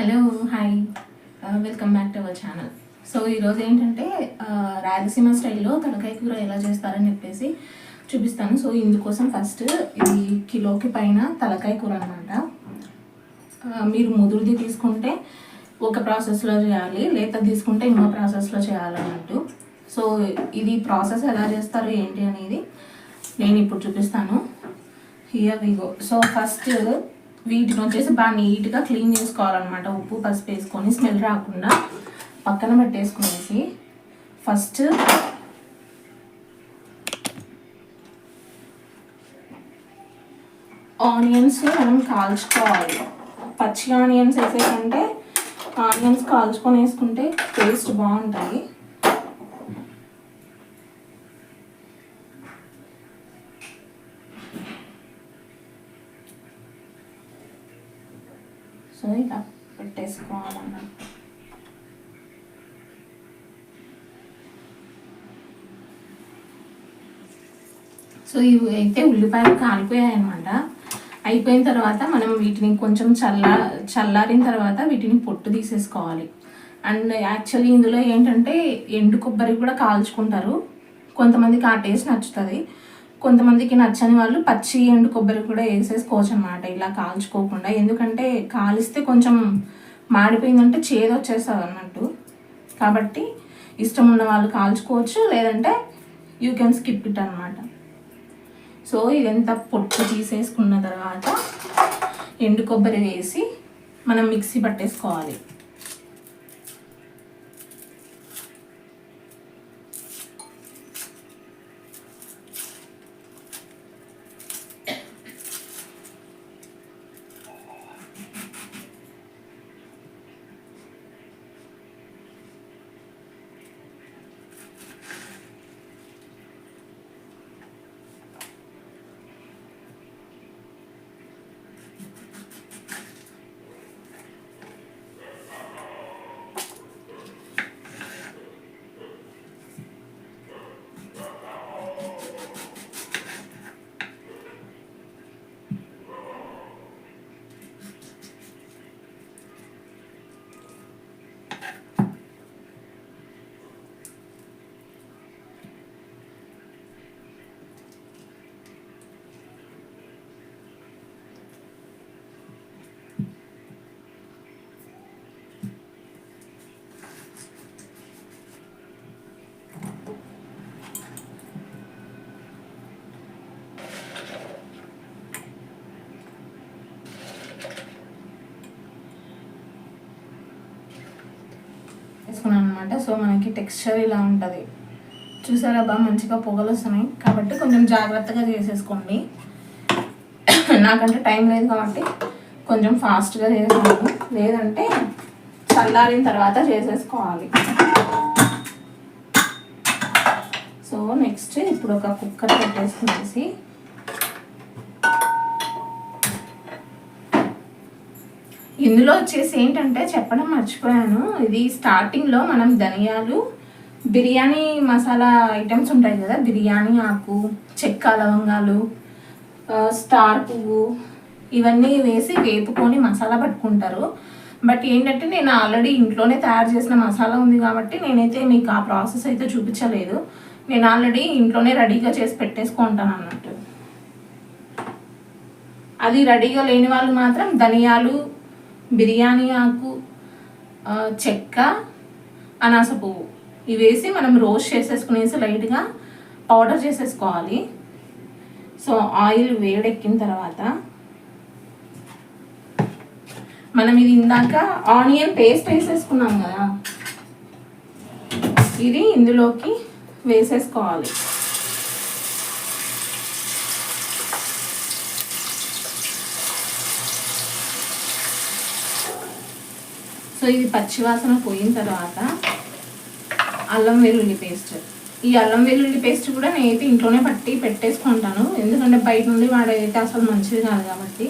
Hello hi. Welcome back to our channel. So ఈరోజు ఏంటంటే రాయలసీమ స్టైల్లో తలకాయ కూర ఎలా చేస్తారని చెప్పేసి చూపిస్తాను. సో ఇందుకోసం ఫస్ట్ ఇది కిలోకి పైన తలకాయ కూర అనమాట మీరు ముదురుది తీసుకుంటే ఒక ప్రాసెస్లో చేయాలి లేత తీసుకుంటే ఇంకో ప్రాసెస్లో చేయాలన్నట్టు. సో ఇది ప్రాసెస్ ఎలా చేస్తారు ఏంటి అనేది నేను ఇప్పుడు చూపిస్తాను. Here we go so first వీటిని వచ్చేసి బాగా నీట్గా క్లీన్ చేసుకోవాలన్నమాట. ఉప్పు పసుపు వేసుకొని స్మెల్ రాకుండా పక్కన పెట్టేసుకునేసి ఫస్ట్ ఆనియన్స్ మనం కాల్చుకోవాలి. పచ్చి ఆనియన్స్ వేసేకంటే ఆనియన్స్ కాల్చుకొని వేసుకుంటే టేస్ట్ బాగుంటాయి. సో ఇలా పెట్టేసుకోవాలన్నమాట సో ఇవి అయితే ఉల్లిపాయలు కాలిపోయాయి అనమాట అయిపోయిన తర్వాత మనం వీటిని కొంచెం చల్లా చల్లారిన తర్వాత వీటిని పొట్టు తీసేసుకోవాలి. అండ్ యాక్చువల్లీ ఇందులో ఏంటంటే ఎండు కొబ్బరి కూడా కాల్చుకుంటారు. కొంతమందికి ఆ టేస్ట్ నచ్చుతుంది. కొంతమందికి నచ్చని వాళ్ళు పచ్చి ఎండు కొబ్బరి కూడా వేసేసుకోవచ్చు అనమాట ఇలా కాల్చుకోకుండా. ఎందుకంటే కాలిస్తే కొంచెం మాడిపోయిందంటే చేదు వచ్చేస్తుంది అన్నట్టు. కాబట్టి ఇష్టం ఉన్న వాళ్ళు కాల్చుకోవచ్చు. లేదంటే యూ కెన్ స్కిప్ ఇట్ అనమాట సో ఇదంతా పొట్టు తీసేసుకున్న తర్వాత ఎండు కొబ్బరి వేసి మనం మిక్సీ పట్టేసుకోవాలి. అనమాట సో మనకి టెక్స్చర్ ఇలా ఉంటుంది. చూసారా బాగా మంచిగా పొగలు వస్తున్నాయి. కాబట్టి కొంచెం జాగ్రత్తగా చేసేసుకోండి. నాకంటే టైం లేదు కాబట్టి కొంచెం ఫాస్ట్గా చేసాను లేదంటే చల్లారిన తర్వాత చేసేసుకోవాలి. సో నెక్స్ట్ ఇప్పుడు ఒక కుక్కర్ పెట్టేసుకునేసి ఇందులో వచ్చేసి ఏంటంటే చెప్పడం మర్చిపోయాను. ఇది స్టార్టింగ్లో మనం ధనియాలు బిర్యానీ మసాలా ఐటమ్స్ ఉంటాయి కదా బిర్యానీ ఆకు చెక్క లవంగాలు స్టార్ పువ్వు ఇవన్నీ వేసి వేపుకొని మసాలా పట్టుకుంటారు. బట్ ఏంటంటే నేను ఆల్రెడీ ఇంట్లోనే తయారు చేసిన మసాలా ఉంది కాబట్టి నేనైతే మీకు ఆ ప్రాసెస్ అయితే చూపించలేదు. నేను ఆల్రెడీ ఇంట్లోనే రెడీగా చేసి పెట్టేసుకుంటాను అన్నట్టు. అది రెడీగా లేని వాళ్ళు మాత్రం ధనియాలు బిర్యానీ ఆకు చెక్క అనాస పువ్వు. ఇవి వేసి మనం రోస్ట్ చేసేసుకునేసి లైట్గా పౌడర్ చేసేసుకోవాలి. సో ఆయిల్ వేడెక్కిన తర్వాత మనం ఇది ఇందాక ఆనియన్ పేస్ట్ వేసేసుకున్నాం కదా. ఇది ఇందులోకి వేసేసుకోవాలి. సో ఇది పచ్చివాసన పోయిన తర్వాత అల్లం వెల్లుల్లి పేస్ట్. ఈ అల్లం వెల్లుల్లి పేస్ట్ కూడా నేనైతే ఇంట్లోనే పట్టి పెట్టేసుకుంటాను. ఎందుకంటే బయట నుండి వాడైతే అసలు మంచిది కాదు కాబట్టి.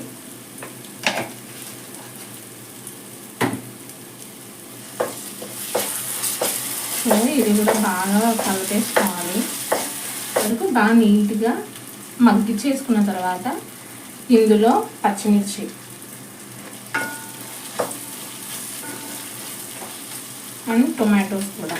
సో ఇది కూడా బాగా కలిపేసుకోవాలి. వరకు బాగా నీట్గా మగ్గిచ్చేసుకున్న తర్వాత ఇందులో పచ్చిమిర్చి. అండ్ టొమాటోస్ కూడా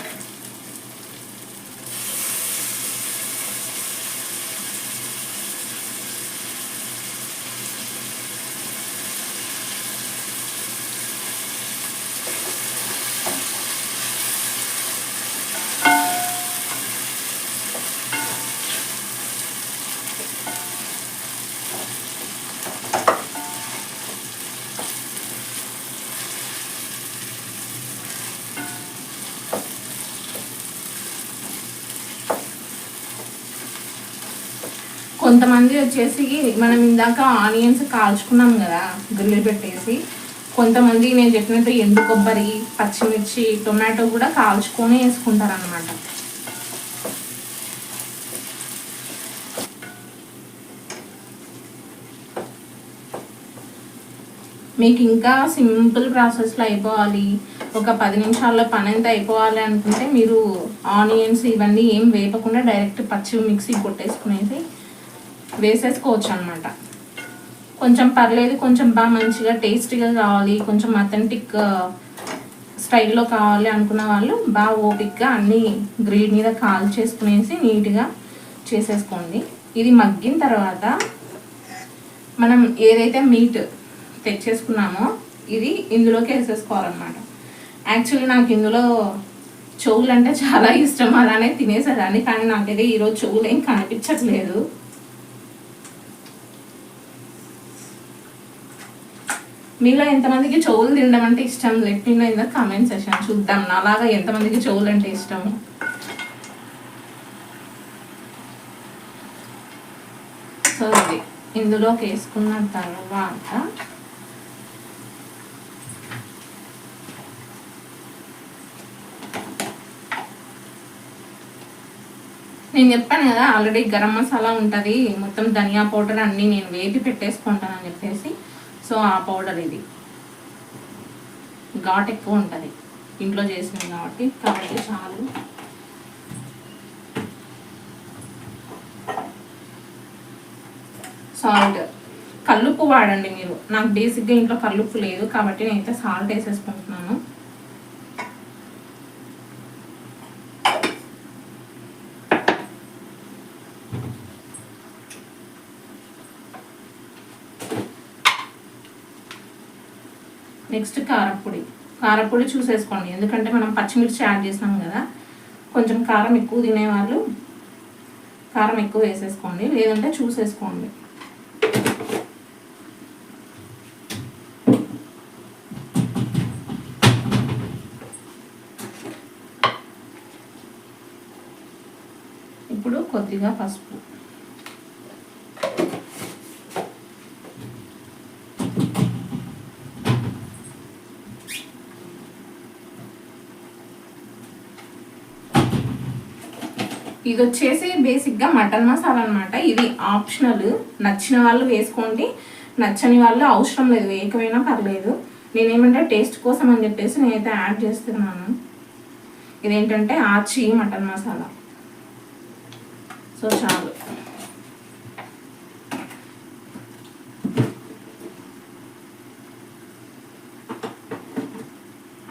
కొంతమంది వచ్చేసి మనం ఇందాక ఆనియన్స్ కాల్చుకున్నాం కదా గ్రిల్ పెట్టేసి. కొంతమంది నేను చెప్పినట్టు ఎండు కొబ్బరి పచ్చిమిర్చి టొమాటో కూడా కాల్చుకొని వేసుకుంటారు అనమాట మీకు ఇంకా సింపుల్ ప్రాసెస్లో అయిపోవాలి. ఒక పది నిమిషాల్లో పని ఎంత అయిపోవాలి అనుకుంటే మీరు ఆనియన్స్ ఇవన్నీ ఏం వేపకుండా డైరెక్ట్ పచ్చి మిక్సీ కొట్టేసుకునేసి వేసేసుకోవచ్చు అనమాట కొంచెం పర్లేదు కొంచెం బాగా మంచిగా టేస్టీగా కావాలి కొంచెం అథెంటిక్ స్టైల్లో కావాలి అనుకున్న వాళ్ళు బాగా ఓపిక్గా అన్నీ గ్రిల్ మీద కాల్ చేసుకునేసి నీట్గా చేసేసుకోండి. ఇది మగ్గిన తర్వాత మనం ఏదైతే మీట్ తెచ్చేసుకున్నామో ఇది ఇందులోకి వేసేసుకోవాలన్నమాట. యాక్చువల్లీ నాకు ఇందులో చెవులు అంటే చాలా ఇష్టం అలానే తినేసేదాన్ని కానీ నాకైతే ఈరోజు చెవులు ఏం కనిపించట్లేదు. మీలో ఎంతమందికి చెవులు తినడం అంటే ఇష్టం? Let me in the comment session చూద్దాం. నాలాగా ఎంతమందికి చెవులు అంటే ఇష్టం? సో ఇది ఇందులోకి వేసుకున్న తర్వాత నేను చెప్పాను కదా ఆల్రెడీ గరం మసాలా ఉంటుంది. మొత్తం ధనియా పౌడర్ అన్నీ నేను వేపి పెట్టేసుకుంటానని చెప్పేసి సో ఆ పౌడర్ ఇది. ఘాట్ ఎక్కువ ఉంటుంది. ఇంట్లో చేసినాం కాబట్టి కాబట్టి చాలు. సాల్ట్. కల్లుప్పు వాడండి మీరు. నాకు బేసిక్గా ఇంట్లో కల్లుప్పు లేదు కాబట్టి నేనైతే సాల్ట్ వేసేసుకుంటున్నాను. నెక్స్ట్ కారపొడి. కారపొడి చూసేసుకోండి. ఎందుకంటే మనం పచ్చిమిర్చి యాడ్ చేసినాం కదా కొంచెం కారం ఎక్కువ తినేవాళ్ళు కారం ఎక్కువ వేసేసుకోండి. లేదంటే చూసేసుకోండి. ఇప్పుడు కొద్దిగా పసుపు. ఇది వచ్చేసి బేసిక్గా మటన్ మసాలా అనమాట ఇది ఆప్షనల్ నచ్చిన వాళ్ళు వేసుకోండి. నచ్చని వాళ్ళు అవసరం లేదు. వేయకపోయినా పర్లేదు. నేనేమంటే టేస్ట్ కోసం అని చెప్పేసి నేనైతే యాడ్ చేస్తున్నాను. ఇదేంటంటే ఆచి మటన్ మసాలా. సో చాలు.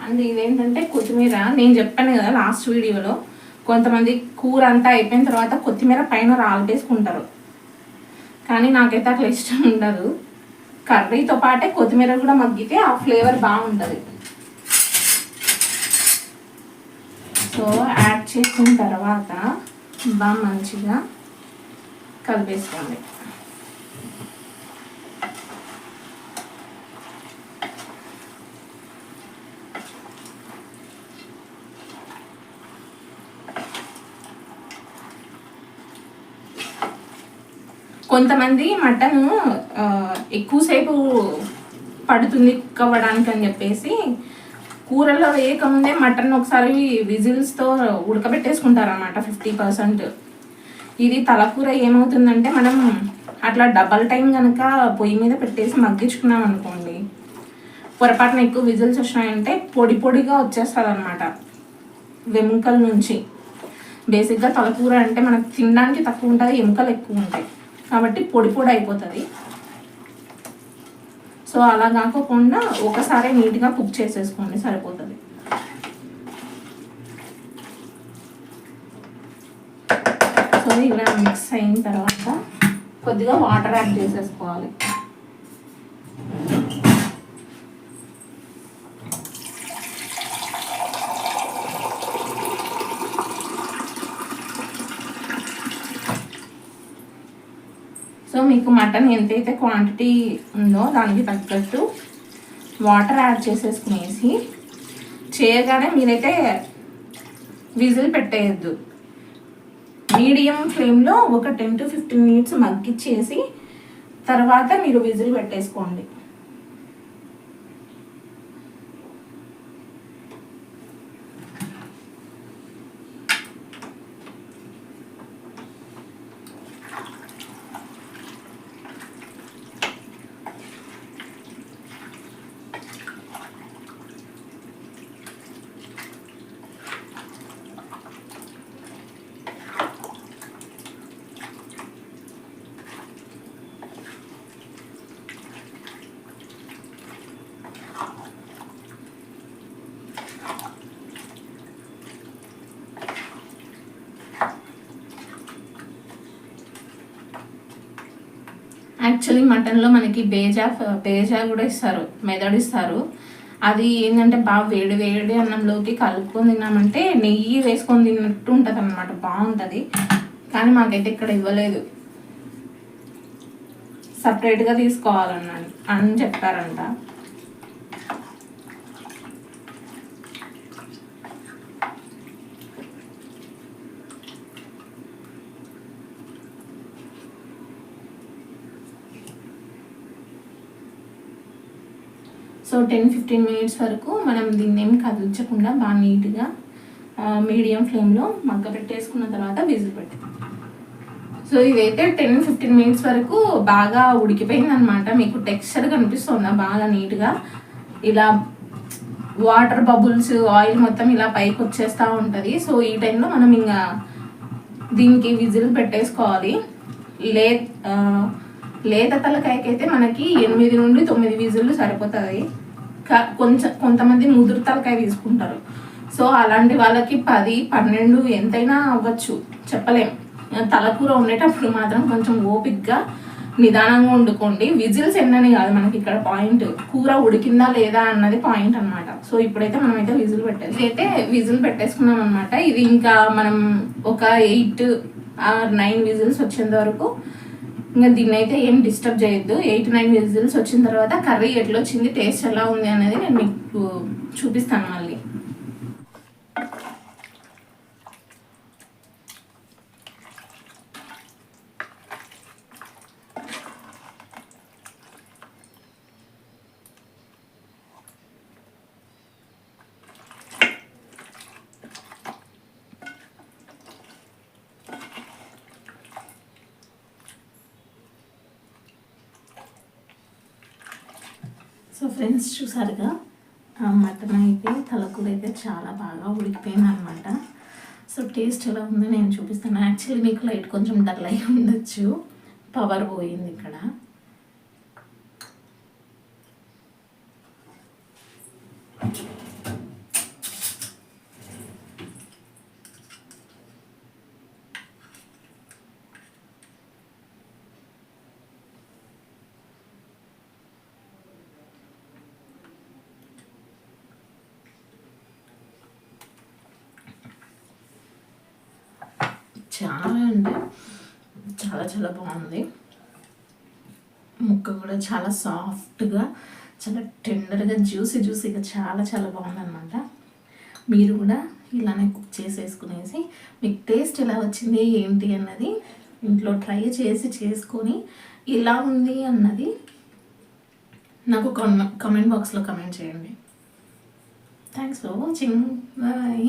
అండ్ ఇదేంటంటే కొత్తిమీర. నేను చెప్పాను కదా లాస్ట్ వీడియోలో. కొంతమంది కూర అంతా అయిపోయిన తర్వాత కొత్తిమీర పైన రాలటేసుకుంటారు కానీ నాకైతే అట్లా ఇష్టం ఉండదు. కర్రీతో పాటే కొత్తిమీర కూడా మగ్గితే ఆ ఫ్లేవర్ బాగుంటుంది. సో యాడ్ చేసిన తర్వాత బాగా మంచిగా కలిపేసుకోండి. కొంతమంది మటన్ ఎక్కువసేపు పడుతుంది కుక్ అవ్వడానికి అని చెప్పేసి కూరలో వేయకముందే మటన్ ఒకసారి విజిల్స్తో ఉడకబెట్టేసుకుంటారు అనమాట ఫిఫ్టీ పర్సెంట్. ఇది తలకూర ఏమవుతుందంటే మనం అట్లా డబల్ టైం కనుక పొయ్యి మీద పెట్టేసి మగ్గించుకున్నాం అనుకోండి పొరపాటున ఎక్కువ విజిల్స్ వచ్చినాయంటే పొడి పొడిగా వచ్చేస్తుంది అనమాట వెముకల నుంచి. బేసిక్గా తలకూర అంటే మనకు తినడానికి తక్కువ ఉంటుంది ఎముకలు ఎక్కువ ఉంటాయి. కాబట్టి పొడి పొడి అయిపోతుంది. సో అలా కాకుండా ఒకసారి నీట్గా కుక్ చేసేసుకోండి సరిపోతుంది. సో ఇలా మిక్స్ అయిన తర్వాత కొద్దిగా వాటర్ యాడ్ చేసేసుకోవాలి. మీకు మటన్ ఎంతైతే క్వాంటిటీ ఉందో దానికి తగ్గట్టు వాటర్ యాడ్ చేసేసుకునేసి చేయగానే మీరైతే విజిల్ పెట్టేయద్దు. మీడియం ఫ్లేమ్లో ఒక టెన్ టు ఫిఫ్టీన్ మినిట్స్ మగ్గిచ్చేసి తర్వాత మీరు విజిల్ పెట్టేసుకోండి. యాక్చువల్లీ మటన్లో మనకి బేజా బేజా కూడా ఇస్తారు మెదడు ఇస్తారు. అది ఏంటంటే బాగా వేడి వేడి అన్నంలోకి కలుపుకొని తిన్నామంటే నెయ్యి వేసుకొని తిన్నట్టు ఉంటుంది అనమాట బాగుంటుంది. కానీ మాకైతే ఇక్కడ ఇవ్వలేదు. సపరేట్గా తీసుకోవాలన్నాను అని చెప్పారంట. సో టెన్ ఫిఫ్టీన్ మినిట్స్ వరకు మనం దీన్ని ఏం కదిలించకుండా బాగా నీట్గా మీడియం ఫ్లేమ్లో మగ్గ పెట్టేసుకున్న తర్వాత విజిల్ పెట్టి సో ఇదైతే టెన్ ఫిఫ్టీన్ మినిట్స్ వరకు బాగా ఉడికిపోయింది అనమాట మీకు టెక్స్చర్ కనిపిస్తుందా? బాగా నీట్గా ఇలా వాటర్ బబుల్స్ ఆయిల్ మొత్తం ఇలా పైకి వచ్చేస్తూ ఉంటుంది. సో ఈ టైంలో మనం ఇంకా దీనికి విజిల్ పెట్టేసుకోవాలి. లే లేత తలకాయకి అయితే మనకి ఎనిమిది నుండి తొమ్మిది విజిల్లు సరిపోతుంది కొంచెం కొంతమంది ముదురు తలకాయ తీసుకుంటారు. సో అలాంటి వాళ్ళకి పది పన్నెండు ఎంతైనా అవ్వచ్చు. చెప్పలేం. తలకూర ఉండేటప్పుడు మాత్రం కొంచెం ఓపిక్గా నిదానంగా వండుకోండి. విజిల్స్ ఎన్నని కాదు మనకి ఇక్కడ పాయింట్. కూర ఉడికిందా లేదా అన్నది పాయింట్ అనమాట సో ఇప్పుడైతే మనమైతే విజిల్ పెట్టేసి అయితే విజిల్ పెట్టేసుకున్నాం అనమాట ఇది ఇంకా మనం ఒక ఎయిట్ ఆర్ నైన్ విజిల్స్ వచ్చేంత వరకు ఇంకా దీన్ని అయితే ఏం డిస్టర్బ్ చేయొద్దు. ఎయిట్ నైన్ విజిల్స్ వచ్చిన తర్వాత కర్రీ ఎట్లా వచ్చింది టేస్ట్ ఎలా ఉంది అనేది నేను మీకు చూపిస్తాను మళ్ళీ. సో ఫ్రెండ్స్ చూసారుగా మటన్ అయితే తలకూర అయితే చాలా బాగా ఉడికిపోయింది అనమాట సో టేస్ట్ ఎలా ఉందో నేను చూపిస్తాను. యాక్చువల్లీ మీకు లైట్ కొంచెం డల్ అయి ఉండొచ్చు. పవర్ పోయింది ఇక్కడ. చాలా అంటే చాలా చాలా బాగుంది. ముక్క కూడా చాలా సాఫ్ట్గా చాలా టెండర్గా జ్యూసీ జ్యూసీగా చాలా చాలా బాగుందన్నమాట. మీరు కూడా ఇలానే కుక్ చేసేసుకునేసి మీకు టేస్ట్ ఎలా వచ్చింది ఏంటి అన్నది ఇంట్లో ట్రై చేసి చేసుకొని ఇలా ఉంది అన్నది నాకు కమెంట్ బాక్స్లో కమెంట్ చేయండి. Thanks for watching. బాయ్.